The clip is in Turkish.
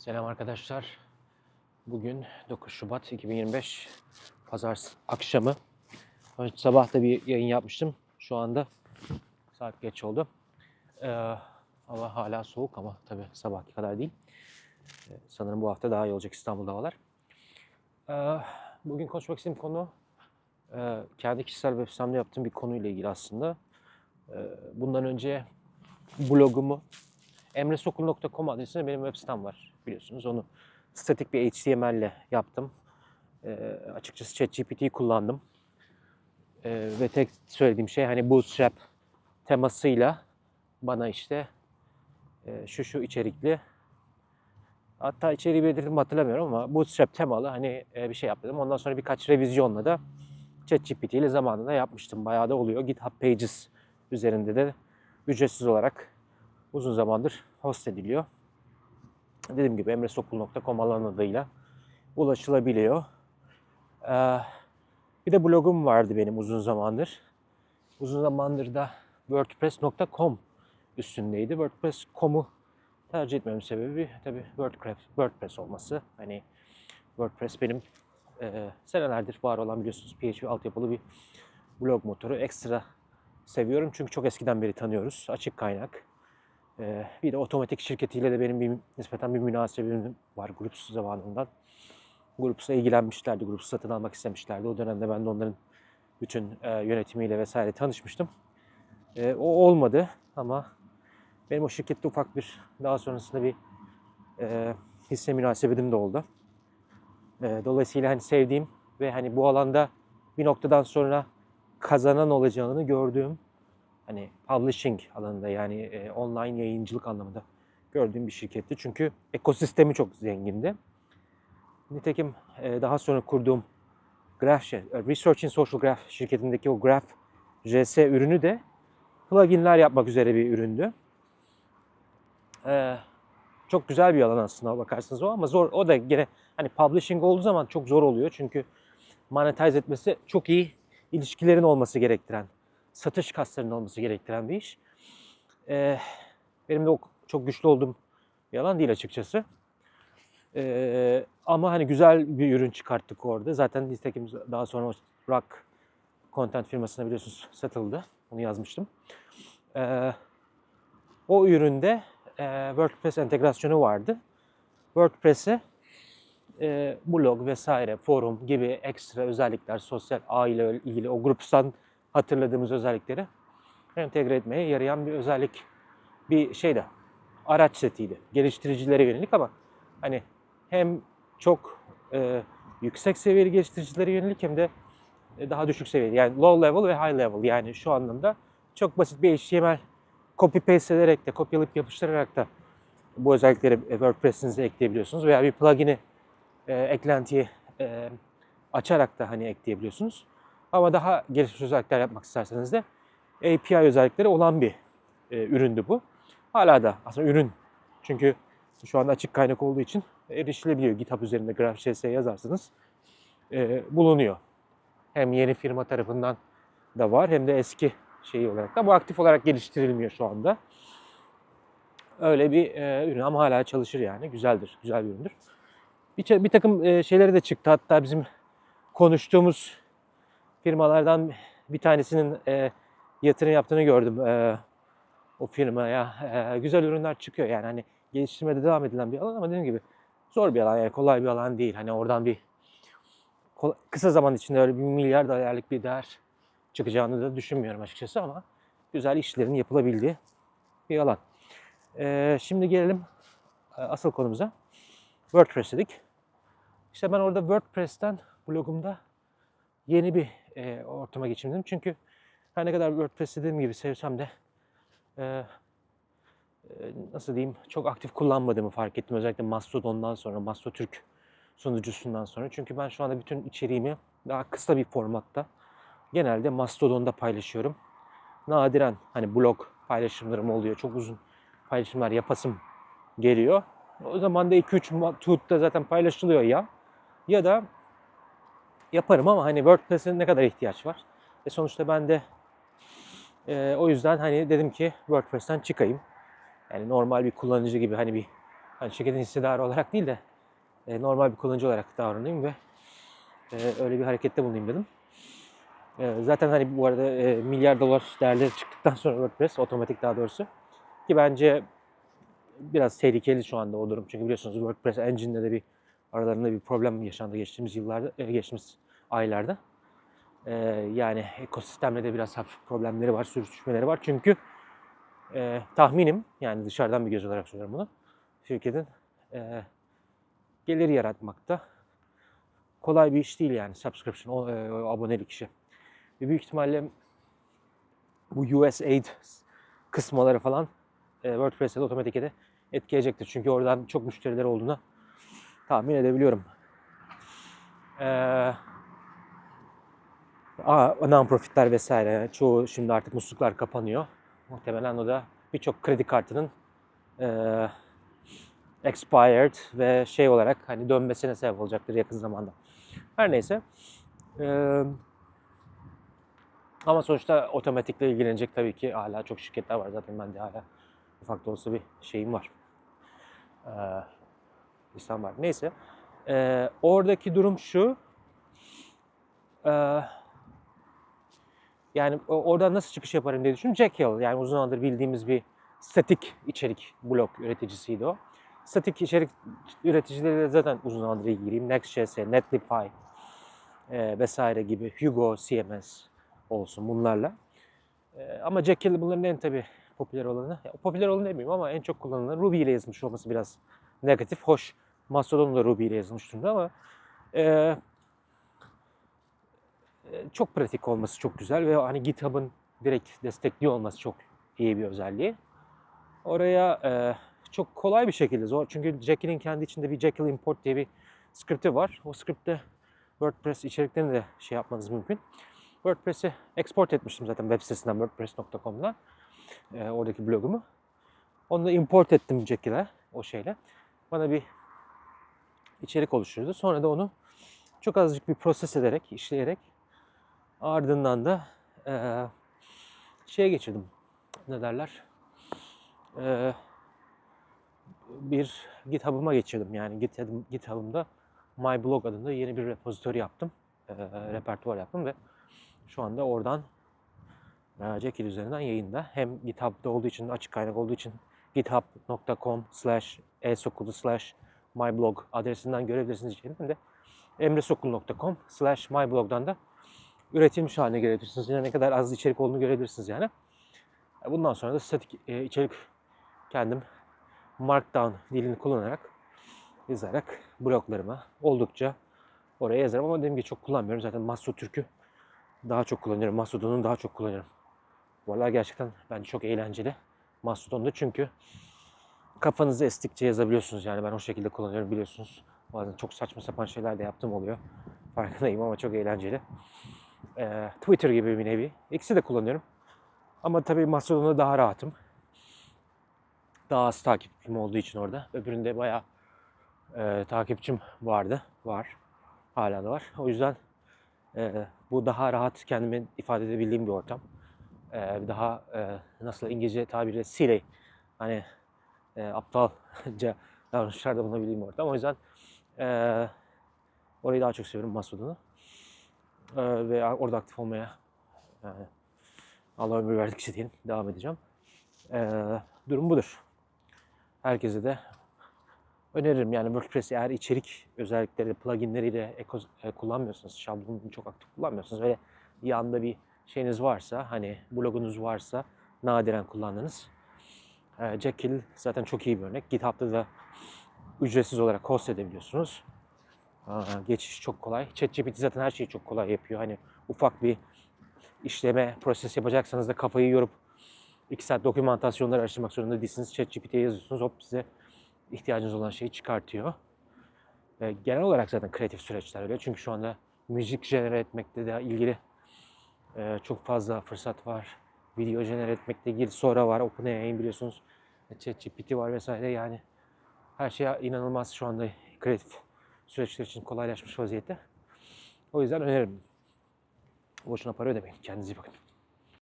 Selam arkadaşlar. Bugün 9 Şubat 2025 Pazar akşamı. Sabah da bir yayın yapmıştım. Şu anda saat geç oldu. Ee, hava hala soğuk ama tabii sabahki kadar değil. Ee, sanırım bu hafta daha iyi olacak İstanbul'da havalar. Ee, bugün konuşmak istediğim konu e, kendi kişisel web sitemde yaptığım bir konuyla ilgili aslında. Ee, bundan önce blogumu emresokul.com adresinde benim web sitem var biliyorsunuz. Onu statik bir HTML ile yaptım. Ee, açıkçası ChatGPT'yi kullandım. Ee, ve tek söylediğim şey hani Bootstrap temasıyla bana işte e, şu şu içerikli hatta içeriği belirttim hatırlamıyorum ama Bootstrap temalı hani e, bir şey yaptım. Ondan sonra birkaç revizyonla da ChatGPT ile zamanında yapmıştım. Bayağı da oluyor. GitHub Pages üzerinde de ücretsiz olarak uzun zamandır host ediliyor. Dediğim gibi emresokul.com alan adıyla ulaşılabiliyor. Ee, bir de blogum vardı benim uzun zamandır. Uzun zamandır da wordpress.com üstündeydi. WordPress.com'u tercih etmemin sebebi tabii WordPress, WordPress olması. Hani WordPress benim e, senelerdir var olan biliyorsunuz PHP altyapılı bir blog motoru. Ekstra seviyorum çünkü çok eskiden beri tanıyoruz. Açık kaynak. Ee, bir de otomatik şirketiyle de benim bir nispeten bir münasebim var Groups zamanından. Groups'la ilgilenmişlerdi, Groups'u satın almak istemişlerdi. O dönemde ben de onların bütün e, yönetimiyle vesaire tanışmıştım. E, o olmadı ama benim o şirkette ufak bir daha sonrasında bir e, hisse münasebetim de oldu. Dolayısıyla hani sevdiğim ve hani bu alanda bir noktadan sonra kazanan olacağını gördüğüm hani publishing alanında yani e, online yayıncılık anlamında gördüğüm bir şirketti. Çünkü ekosistemi çok zengindi. Nitekim e, daha sonra kurduğum Graph, Research in Social Graph şirketindeki o Graph JS ürünü de pluginler yapmak üzere bir üründü. E, çok güzel bir alan aslında bakarsanız o ama zor. O da gene hani publishing olduğu zaman çok zor oluyor. Çünkü monetize etmesi çok iyi ilişkilerin olması gerektiren satış kaslarının olması gerektiren bir iş. Ee, benim de çok güçlü olduğum bir alan değil açıkçası. Ee, ama hani güzel bir ürün çıkarttık orada. Zaten nitekim daha sonra o Rock Content firmasına biliyorsunuz satıldı. Onu yazmıştım. Ee, o üründe e, WordPress entegrasyonu vardı. WordPress'e e, blog vesaire, forum gibi ekstra özellikler, sosyal ağ ile ilgili o gruptan hatırladığımız özellikleri entegre etmeye yarayan bir özellik bir şeyde araç setiydi. Geliştiricilere yönelik ama hani hem çok e, yüksek seviyeli geliştiricilere yönelik hem de e, daha düşük seviyeli yani low level ve high level yani şu anlamda çok basit bir HTML copy paste ederek de kopyalayıp yapıştırarak da bu özellikleri WordPress'inize ekleyebiliyorsunuz veya bir plugin'i e, eklentiyi e, açarak da hani ekleyebiliyorsunuz. Ama daha gelişmiş özellikler yapmak isterseniz de API özellikleri olan bir e, üründü bu. Hala da aslında ürün. Çünkü şu anda açık kaynak olduğu için erişilebiliyor. GitHub üzerinde GraphJS yazarsanız e, bulunuyor. Hem yeni firma tarafından da var hem de eski şeyi olarak da. Bu aktif olarak geliştirilmiyor şu anda. Öyle bir e, ürün ama hala çalışır yani. Güzeldir, güzel bir üründür. Bir, bir takım e, şeyleri de çıktı. Hatta bizim konuştuğumuz firmalardan bir tanesinin e, yatırım yaptığını gördüm e, o firmaya. E, güzel ürünler çıkıyor yani hani geliştirmede devam edilen bir alan ama dediğim gibi zor bir alan yani kolay bir alan değil. Hani oradan bir kısa zaman içinde öyle bir milyar dolarlık bir değer çıkacağını da düşünmüyorum açıkçası ama güzel işlerin yapılabildiği bir alan. E, şimdi gelelim e, asıl konumuza. WordPress dedik. İşte ben orada WordPress'ten blogumda yeni bir e, ortama geçirdim. Çünkü her ne kadar WordPress dediğim gibi sevsem de e, e, nasıl diyeyim çok aktif kullanmadığımı fark ettim. Özellikle Mastodon'dan sonra, Mastotürk sunucusundan sonra. Çünkü ben şu anda bütün içeriğimi daha kısa bir formatta genelde Mastodon'da paylaşıyorum. Nadiren hani blog paylaşımlarım oluyor. Çok uzun paylaşımlar yapasım geliyor. O zaman da 2-3 tweet'te zaten paylaşılıyor ya. Ya da yaparım ama hani WordPress'e ne kadar ihtiyaç var? E sonuçta ben de e, o yüzden hani dedim ki WordPress'ten çıkayım. Yani normal bir kullanıcı gibi hani bir hani şirketin hissedarı olarak değil de e, normal bir kullanıcı olarak davranayım ve e, öyle bir harekette bulunayım dedim. E, zaten hani bu arada e, milyar dolar değerleri çıktıktan sonra WordPress otomatik daha doğrusu ki bence biraz tehlikeli şu anda o durum. Çünkü biliyorsunuz WordPress Engine'de de bir aralarında bir problem yaşandı geçtiğimiz yıllarda, e, geçtiğimiz aylarda. E, yani ekosistemde de biraz hafif problemleri var, sürüşmeleri var. Çünkü e, tahminim, yani dışarıdan bir göz olarak söylüyorum bunu, şirketin e, geliri yaratmakta kolay bir iş değil yani subscription, o, e, abonelik işi. Ve büyük ihtimalle bu USAID kısmaları falan e, WordPress'te de otomatikte etkileyecektir. Çünkü oradan çok müşteriler olduğunu tahmin edebiliyorum. Ee, non-profitler vesaire çoğu şimdi artık musluklar kapanıyor. Muhtemelen o da birçok kredi kartının e, expired ve şey olarak hani dönmesine sebep olacaktır yakın zamanda. Her neyse. Ee, ama sonuçta otomatikle ilgilenecek tabii ki hala çok şirketler var. Zaten ben de hala ufak da olsa bir şeyim var. Ee, listem var. Neyse. Ee, oradaki durum şu. Ee, yani oradan nasıl çıkış yaparım diye düşündüm. Jekyll yani uzun zamandır bildiğimiz bir statik içerik blog üreticiysiydi o. Statik içerik üreticileriyle zaten uzun zamandır ilgiliyim. Next.js, Netlify e, vesaire gibi Hugo CMS olsun bunlarla. E, ama Jekyll bunların en tabi popüler olanı. Ya, popüler olanı demeyeyim ama en çok kullanılan Ruby ile yazılmış olması biraz negatif. Hoş Mastodon da Ruby ile yazılmış durumda ama e, e, çok pratik olması çok güzel ve hani GitHub'ın direkt destekliyor olması çok iyi bir özelliği. Oraya e, çok kolay bir şekilde zor. Çünkü Jekyll'in kendi içinde bir Jekyll import diye bir script'i var. O script'te WordPress içeriklerini de şey yapmanız mümkün. WordPress'i export etmiştim zaten web sitesinden wordpress.com'dan. E, oradaki blogumu. Onu da import ettim Jekyll'e o şeyle. Bana bir içerik oluşturdu. Sonra da onu çok azıcık bir proses ederek, işleyerek ardından da e, şeye geçirdim. Ne derler? E, bir GitHub'ıma geçirdim. Yani GitHub'ım, GitHub'ımda MyBlog adında yeni bir repository yaptım. E, repertuar yaptım ve şu anda oradan e, Jekyll üzerinden yayında. Hem GitHub'da olduğu için, açık kaynak olduğu için github.com slash esokulu slash myblog adresinden görebilirsiniz içeriği. Hem de emresokul.com slash myblog'dan da üretilmiş haline görebilirsiniz. Yine ne kadar az içerik olduğunu görebilirsiniz yani. Bundan sonra da statik e, içerik kendim Markdown dilini kullanarak yazarak bloglarıma oldukça oraya yazarım ama dediğim gibi çok kullanmıyorum. Zaten Mastodon Türk'ü daha çok kullanıyorum. Mastodon'u daha çok kullanıyorum. Vallahi gerçekten bence çok eğlenceli. Mastodon'da çünkü kafanızı estikçe yazabiliyorsunuz yani ben o şekilde kullanıyorum biliyorsunuz. Bazen çok saçma sapan şeyler de yaptığım oluyor. Farkındayım ama çok eğlenceli. Ee, Twitter gibi bir nevi. İkisi de kullanıyorum. Ama tabii Mastodon'da daha rahatım. Daha az takipçim olduğu için orada. Öbüründe bayağı e, takipçim vardı. Var. Hala da var. O yüzden e, bu daha rahat kendimi ifade edebildiğim bir ortam. E, daha e, nasıl İngilizce tabiriyle silly. Hani e, aptalca davranışlarda bulunabildiğim bir ortam. O yüzden e, orayı daha çok seviyorum Mastodon'u. E, ve orada aktif olmaya yani Allah ömür verdikçe diyelim devam edeceğim. E, durum budur. Herkese de öneririm. Yani WordPress eğer içerik özellikleri, pluginleriyle eko, e, kullanmıyorsanız, şablonunu çok aktif kullanmıyorsanız ve yanında bir şeyiniz varsa, hani blogunuz varsa nadiren kullandığınız e, Jekyll zaten çok iyi bir örnek. GitHub'da da ücretsiz olarak host edebiliyorsunuz. Geçiş çok kolay. ChatGPT zaten her şeyi çok kolay yapıyor. Hani ufak bir işleme, proses yapacaksanız da kafayı yorup 2 saat dokümantasyonları araştırmak zorunda değilsiniz. ChatGPT'ye yazıyorsunuz. Hop size ihtiyacınız olan şeyi çıkartıyor. Ve genel olarak zaten kreatif süreçler öyle. Çünkü şu anda müzik jenere etmekte de ilgili e, çok fazla fırsat var. Video jenere etmekle ilgili Sora var. OpenAI'nin biliyorsunuz. ChatGPT var vesaire yani. Her şey inanılmaz şu anda kreatif süreçler için kolaylaşmış vaziyette. O yüzden öneririm. Boşuna para ödemeyin. Kendinize iyi bakın.